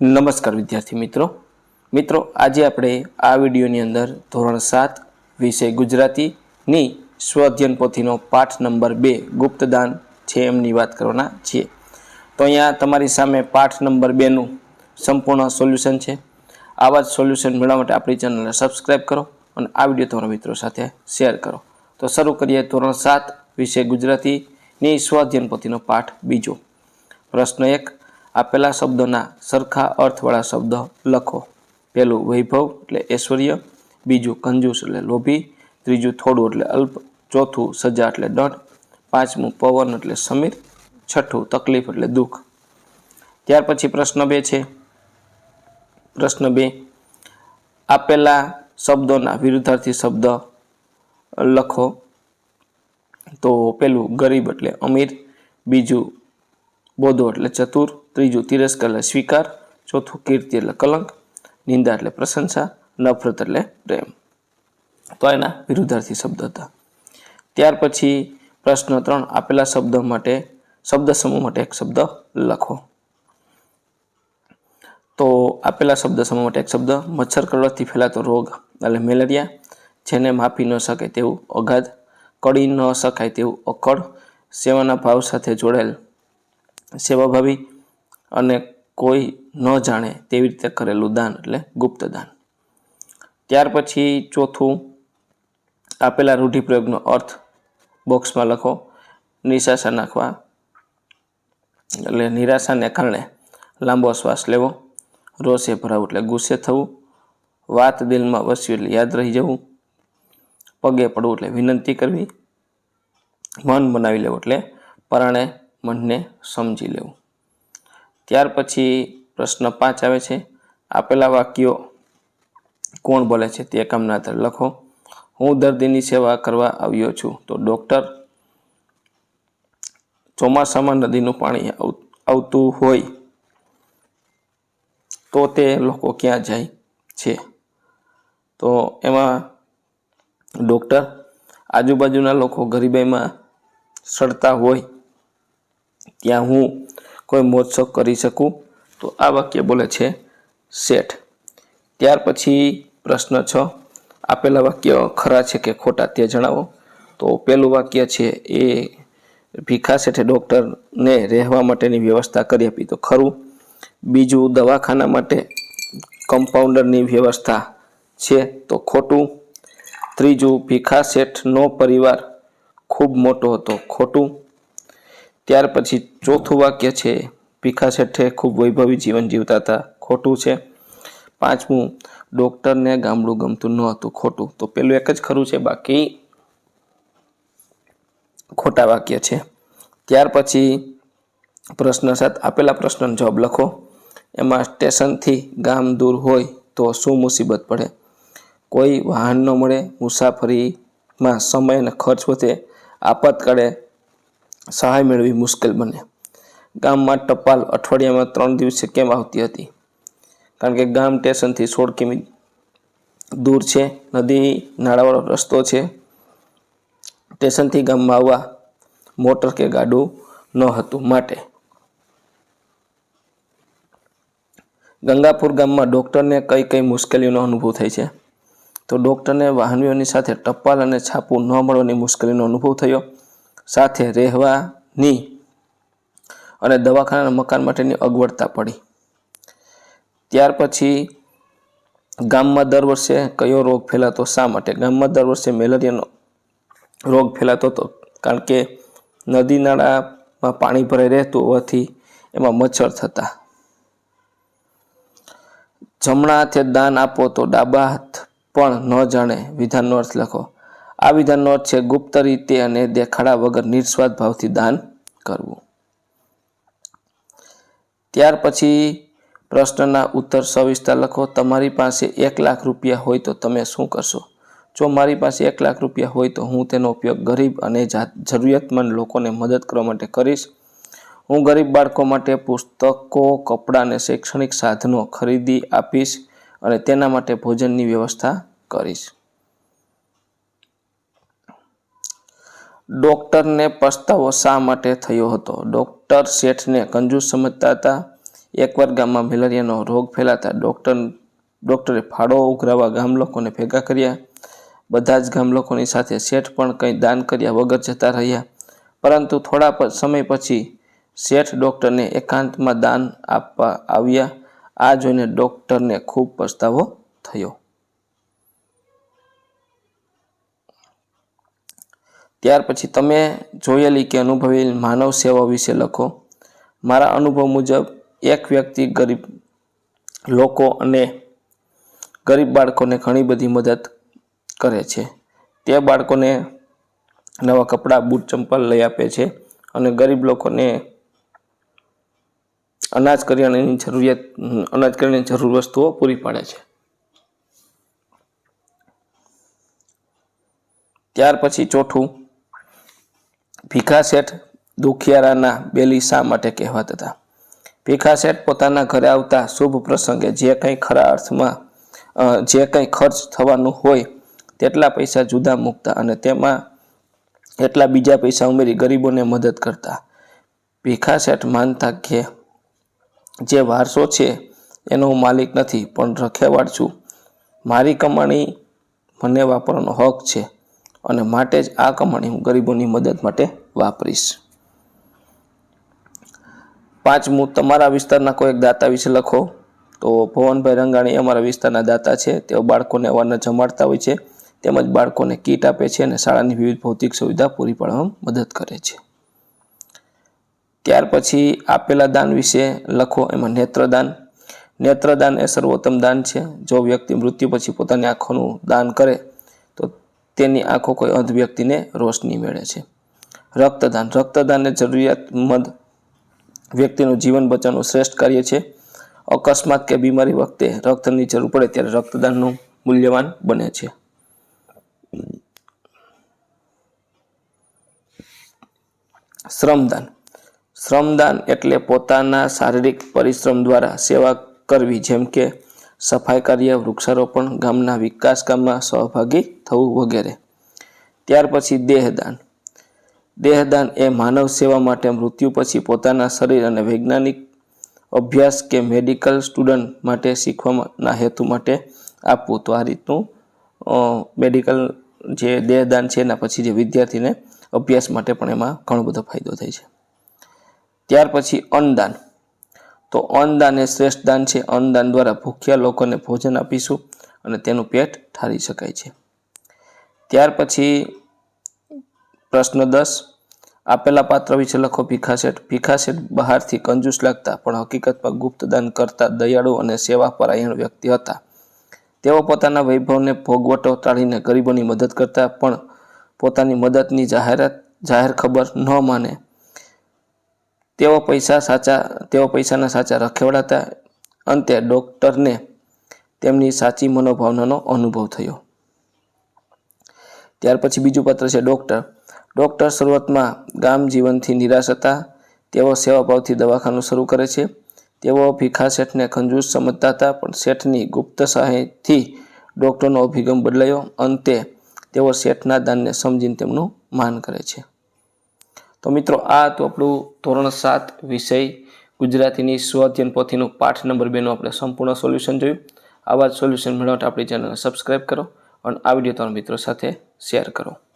નમસ્કાર વિદ્યાર્થી મિત્રો. મિત્રો, આજે આપણે આ વિડીયોની અંદર ધોરણ સાત વિષય ગુજરાતીની સ્વઅધ્યયન પોથીનો પાઠ નંબર બે ગુપ્તદાન છે એમની વાત કરવાના છીએ. તો અહીંયા તમારી સામે પાઠ નંબર બેનું સંપૂર્ણ સોલ્યુશન છે. આવા જ સોલ્યુશન મેળવવા માટે આપણી ચેનલને સબસ્ક્રાઈબ કરો અને આ વીડિયો તમારા મિત્રો સાથે શેર કરો. તો શરૂ કરીએ ધોરણ સાત વિષય ગુજરાતીની સ્વઅધ્યયન પોથીનો પાઠ બીજો. પ્રશ્ન એક આપેલા શબ્દોના સરખા અર્થવાળા શબ્દ લખો. પહેલું વૈભવ એટલે ઐશ્વર્ય, બીજું કંજૂસ એટલે લોભી, ત્રીજું થોડું એટલે અલ્પ, ચોથું સજા એટલે દંડ, પાંચમું પવન એટલે સમીર, છઠ્ઠું તકલીફ એટલે દુઃખ. ત્યાર પછી પ્રશ્ન બે છે. પ્રશ્ન બે, આપેલા શબ્દોના વિરુદ્ધાર્થી શબ્દ લખો. તો પેલું ગરીબ એટલે અમીર, બીજું બોધો એટલે ચતુર, ત્રીજું તિરસ્કાર એટલે સ્વીકાર, ચોથું કીર્તિ એટલે કલંક, નિંદા એટલે પ્રશંસા, નફરત એટલે પ્રેમ. તો એના વિરુદ્ધાર્થી શબ્દ હતા. ત્યાર પછી પ્રશ્ન ત્રણ, આપેલા શબ્દ માટે, શબ્દ સમૂહ માટે એક શબ્દ લખો. તો આપેલા શબ્દ સમૂહ માટે એક શબ્દ, મચ્છર કરડવાથી ફેલાતો રોગ એટલે મેલેરિયા, જેને માપી ન શકે તેવું અગાધ કડી ન શકાય તેવું અકળ, સેવાના ભાવ સાથે જોડાયેલ સેવાભાવી અને કોઈ ન જાણે તેવી રીતે કરેલું દાન એટલે ગુપ્ત દાન. ત્યાર પછી ચોથું, આપેલા રૂઢિપ્રયોગનો અર્થ બોક્સમાં લખો નિશાસા નાખવા એટલે નિરાશાને કારણે લાંબો શ્વાસ લેવો, રોષે ભરાવું એટલે ગુસ્સે થવું, વાત દિલમાં વસ્યું એટલે યાદ રહી જવું, પગે પડવું એટલે વિનંતી કરવી, મન બનાવી લેવું એટલે પરાણે મનને સમજી લેવું. ત્યાર પછી પ્રશ્ન પાંચ આવે છે. આપેલા વાક્યો કોણ બોલે છે તે કામના આધારે લખો. હું દર્દીની સેવા કરવા આવ્યો છું તો ડૉક્ટર ચોમાસામાં નદીનું પાણી આવ- આવતું હોય તો તે લોકો ક્યાં જાય છે? તો એમાં ડૉક્ટર આજુબાજુના લોકો ગરીબાઈમાં સડતા હોય ત્યાં હું કોઈ મોજશોખ કરી શકું? તો આ વાક્ય બોલે છે શેઠ. ત્યાર પછી પ્રશ્ન છ. આપેલા વાક્ય ખરા છે કે ખોટા તે જણાવો. તો પેલું વાક્ય છે એ ભીખા શેઠે ડૉક્ટરને રહેવા માટેની વ્યવસ્થા કરી આપી. તો ખરું. બીજું દવાખાના માટે કમ્પાઉન્ડરની વ્યવસ્થા છે તો ખોટું. ત્રીજું ભીખા શેઠનો પરિવાર ખૂબ મોટો હતો. ખોટું. ત્યાર પછી ચોથું વાક્ય છે, ભીખા શેઠે ખૂબ વૈભવી જીવન જીવતા હતા. ખોટું છે? પાંચમું, ડૉક્ટરને ગામડું ગમતું ન હતું. ખોટું. તો પેલું એક જ ખરું છે, બાકી ખોટા વાક્ય છે. ત્યાર પછી પ્રશ્ન સાત, આપેલા પ્રશ્નનો જવાબ લખો. એમાં સ્ટેશનથી ગામ દૂર હોય તો શું મુસીબત પડે? કોઈ વાહન ન મળે, મુસાફરીમાં સમય અને ખર્ચ વધે આપતકાળે સહાય મેળવી મુશ્કેલ બને. ગામમાં ટપાલ અઠવાડિયામાં ત્રણ દિવસે કેમ આવતી હતી? કારણ કે ગામ સ્ટેશનથી સોળ કિમી દૂર છે, નદી નાળાવાળો રસ્તો છે. સ્ટેશનથી ગામમાં આવવા મોટર કે ગાડું ન હતું માટે. ગંગાપુર ગામમાં ડૉક્ટરને કઈ કઈ મુશ્કેલીઓનો અનુભવ થાય છે? તો ડૉક્ટરને વાહનવીઓની સાથે ટપાલ અને છાપું ન મળવાની મુશ્કેલીનો અનુભવ થયો. સાથે રહેવાની અને દવાખાનાના મકાન માટેની અગવડતા પડી. ત્યાર પછી ગામમાં દર વર્ષે કયો રોગ ફેલાતો, શા માટે? ગામમાં દર વર્ષે મેલેરિયાનો રોગ ફેલાતો હતો, કારણ કે નદી નાળામાં પાણી ભરાઈ રહેતું હોવાથી એમાં મચ્છર થતા. જમણા હાથે દાન આપો તો ડાબા હાથ પણ ન જાણે, વિધાનનો અર્થ લખો. આ વિધાનનો અર્થ છે ગુપ્ત રીતે અને દેખાડા વગર નિસ્વાર્થ ભાવથી દાન કરવું. ત્યાર પછી પ્રશ્નના ઉત્તર સવિસ્તાર લખો. તમારી પાસે એક લાખ રૂપિયા હોય તો તમે શું કરશો? જો મારી પાસે એક લાખ રૂપિયા હોય તો હું તેનો ઉપયોગ ગરીબ અને જરૂરિયાતમંદ લોકોને મદદ કરવા માટે કરીશ. હું ગરીબ બાળકો માટે પુસ્તકો, કપડાં અને શૈક્ષણિક સાધનો ખરીદી આપીશ અને તેના માટે ભોજનની વ્યવસ્થા કરીશ. ડૉક્ટરને પસ્તાવો શા માટે થયો હતો? ડૉક્ટર શેઠને કંજૂસ સમજતા હતા. એકવાર ગામમાં મેલેરિયાનો રોગ ફેલાતા ડૉક્ટર, ડૉક્ટરે ફાળો ઉઘરાવા ગામ લોકોને ભેગા કર્યા. બધા જ ગામ લોકોની સાથે શેઠ પણ કંઈ દાન કર્યા વગર જતા રહ્યા. પરંતુ થોડા સમય પછી શેઠ ડૉક્ટરને એકાંતમાં દાન આપવા આવ્યા. આ જોઈને ડૉક્ટરને ખૂબ પસ્તાવો થયો. ત્યાર પછી તમે જોયેલી કે અનુભવેલી માનવ સેવા વિશે લખો. મારા અનુભવ મુજબ, એક વ્યક્તિ ગરીબ લોકો અને ગરીબ બાળકોને ઘણી બધી મદદ કરે છે. તે બાળકોને નવા કપડાં, બૂટ, ચંપલ લઈ આપે છે અને ગરીબ લોકોને અનાજ કરિયાણાની જરૂરિયાત, અનાજ કરિયાણાની જરૂર વસ્તુઓ પૂરી પાડે છે. ત્યાર પછી ચોથું ભીખા શેઠ દુખિયારાના બેલી શા માટે કહેવાતા હતા? ભીખા શેઠ પોતાના ઘરે આવતા શુભ પ્રસંગે જે કંઈ ખરા અર્થમાં જે કંઈ ખર્ચ થવાનું હોય તેટલા પૈસા જુદા મૂકતા અને તેમાં એટલા બીજા પૈસા ઉમેરી ગરીબોને મદદ કરતા. ભીખા શેઠ માનતા કે જે વારસો છે એનો હું માલિક નથી, પણ રખેવાળ છું. મારી કમાણી મને વાપરવાનો હક છે અને માટે જ આ કમાણી હું ગરીબોની મદદ માટે વાપરીશ. પાંચમું, તમારા વિસ્તારના કોઈક દાતા વિશે લખો. તો ભવનભાઈ રંગાણી અમારા વિસ્તારના દાતા છે. તેઓ બાળકોને અવારનવાર જમાડતા હોય છે. તેમજ બાળકોને કીટ આપે છે અને શાળાની વિવિધ ભૌતિક સુવિધા પૂરી પાડવામાં મદદ કરે છે. ત્યાર પછી આપેલા દાન વિશે લખો. એમાં નેત્રદાન. નેત્રદાન એ સર્વોત્તમ દાન છે. જો વ્યક્તિ મૃત્યુ પછી પોતાની આંખોનું દાન કરે, તો તેની આંખો કોઈ અંધ વ્યક્તિને રોશની મેળે છે. રક્તદાન. રક્તદાન એ જરૂરિયાતમંદ વ્યક્તિનું જીવન બચાવવાનું શ્રેષ્ઠ કાર્ય છે. અકસ્માત કે બીમારી વખતે રક્તની જરૂર પડે ત્યારે રક્તદાનનું મૂલ્યવાન બને છે. શ્રમદાન. શ્રમદાન એટલે પોતાના શારીરિક પરિશ્રમ દ્વારા સેવા કરવી, જેમ કે સફાઈ કાર્ય, વૃક્ષારોપણ, ગામના વિકાસ કામમાં સહભાગી થવું વગેરે. ત્યાર પછી દેહદાન. દેહદાન એ માનવ સેવા માટે મૃત્યુ પછી પોતાના શરીર અને વૈજ્ઞાનિક અભ્યાસ કે મેડિકલ સ્ટુડન્ટ માટે શીખવાના હેતુ માટે આપવું. તો આ રીતનું મેડિકલ જે દેહદાન છે એના પછી જે વિદ્યાર્થીને અભ્યાસ માટે પણ એમાં ઘણો બધો ફાયદો થાય છે. ત્યાર પછી અન્નદાન. તો અન્નદાન એ શ્રેષ્ઠ દાન છે. અન્નદાન દ્વારા ભૂખ્યા લોકોને ભોજન આપીશું અને તેનું પેટ ઠારી શકાય છે. ત્યાર પછી પ્રશ્ન દસ. આપેલા પાત્ર વિશે લખો ભીખાશેઠ. ભીખાશેઠ બહારથી કંજૂસ લાગતા, પણ હકીકતમાં ગુપ્તદાન કરતા દયાળુ અને સેવાપરાયણ વ્યક્તિ હતા. તેઓ પોતાના વૈભવને ભોગવટો ટાળીને ગરીબોની મદદ કરતા, પણ પોતાની મદદની જાહેરાત, જાહેર ખબર ન માને. તેઓ પૈસા સાચા, તેઓ પૈસાના સાચા રખેવડાતા. અંતે ડૉક્ટરને તેમની સાચી મનોભાવનાનો અનુભવ થયો. ત્યાર પછી બીજું પત્ર છે ડૉક્ટર. ડૉક્ટર શરૂઆતમાં ગામ જીવનથી નિરાશ હતા. તેઓ સેવાભાવથી દવાખાનું શરૂ કરે છે. તેઓ ભીખા શેઠને કંજૂસ સમજતા હતા, પણ શેઠની ગુપ્ત સહાયથી ડૉક્ટરનો અભિગમ બદલાયો. અંતે તેઓ શેઠના દાનને સમજીને તેમનું માન કરે છે. તો મિત્રો, આ તો આપણું ધોરણ સાત વિષય ગુજરાતીની સ્વ અધ્યયન પોથીનું પાઠ નંબર બેનું આપણે સંપૂર્ણ સોલ્યુશન જોયું. આવા જ સોલ્યુશન મેળવવા આપણી ચેનલને સબસ્ક્રાઈબ કરો અને આ વીડિયો તમારા મિત્રો સાથે શેર કરો.